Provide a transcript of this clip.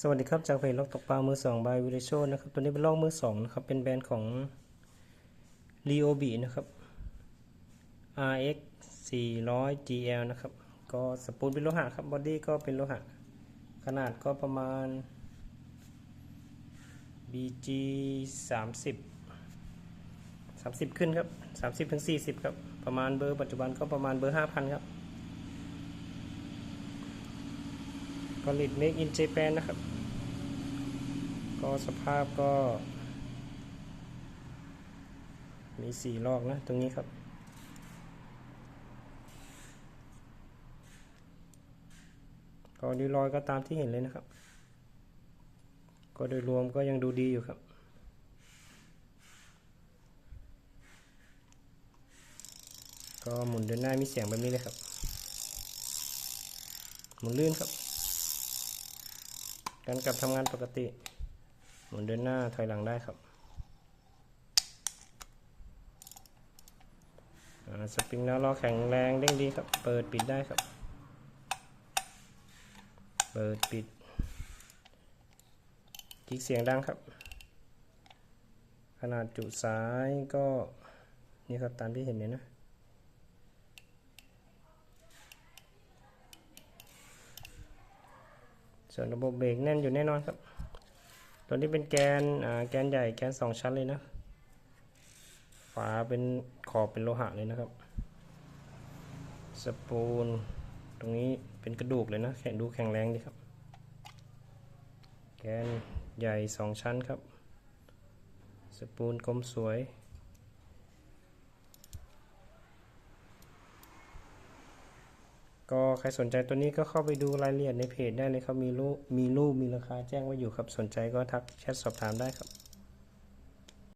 สวัสดีครับ จากเพจล็อกตกปลามือสองบายวิริโชนะครับ ตัวนี้เป็นล็อกมือสองนะครับ เป็นแบรนด์ของ r i o b นะครับ RX 400 GL นะครับ ก็สปูลเป็นโลหะครับ บอดี้ก็เป็นโลหะ ขนาดก็ประมาณ BG 30 30 ขึ้นครับ 30ถึง40 ครับ ประมาณเบอร์ปัจจุบันก็ประมาณเบอร์ 5,000 ครับผลิต Make in Japan นะครับ ก็สภาพก็ มีสี่ลอกนะตรงนี้ครับ ก็ดีรอยก็ตามที่เห็นเลยนะครับ ก็โดยรวมก็ยังดูดีอยู่ครับก็หมุนเดินหน้ามีเสียงแบบนี้เลยครับ หมุนลื่นครับ การกลับทำงานปกติ หมุนเดินหน้าถอยหลังได้ครับสปริงแล้วล้อแข็งแรงเด้งดีครับ เปิดปิดได้ครับ เปิดปิดกิ๊กเสียงดังครับ ขนาดจุสายก็ นี่ครับตามที่เห็นเนี่ยนะ ส่วนระบบเบรกแน่นอยู่แน่นอนครับ ตัวนี้เป็นแกนแกนใหญ่แกนสองชั้นเลยนะฝาเป็นขอบเป็นโลหะเลยนะครับ สปูลตรงนี้เป็นกระดูกเลยนะแข็งดูแข็งแรงดีครับ แกนใหญ่สองชั้นครับ สปูลกลมสวย ก็ใครสนใจตัวนี้ก็เข้าไปดูรายละเอียดในเพจได้เลยครับ มีรูปมีรูปมีราคาแจ้งไว้อยู่ครับ สนใจก็ทักแชทสอบถามได้ครับ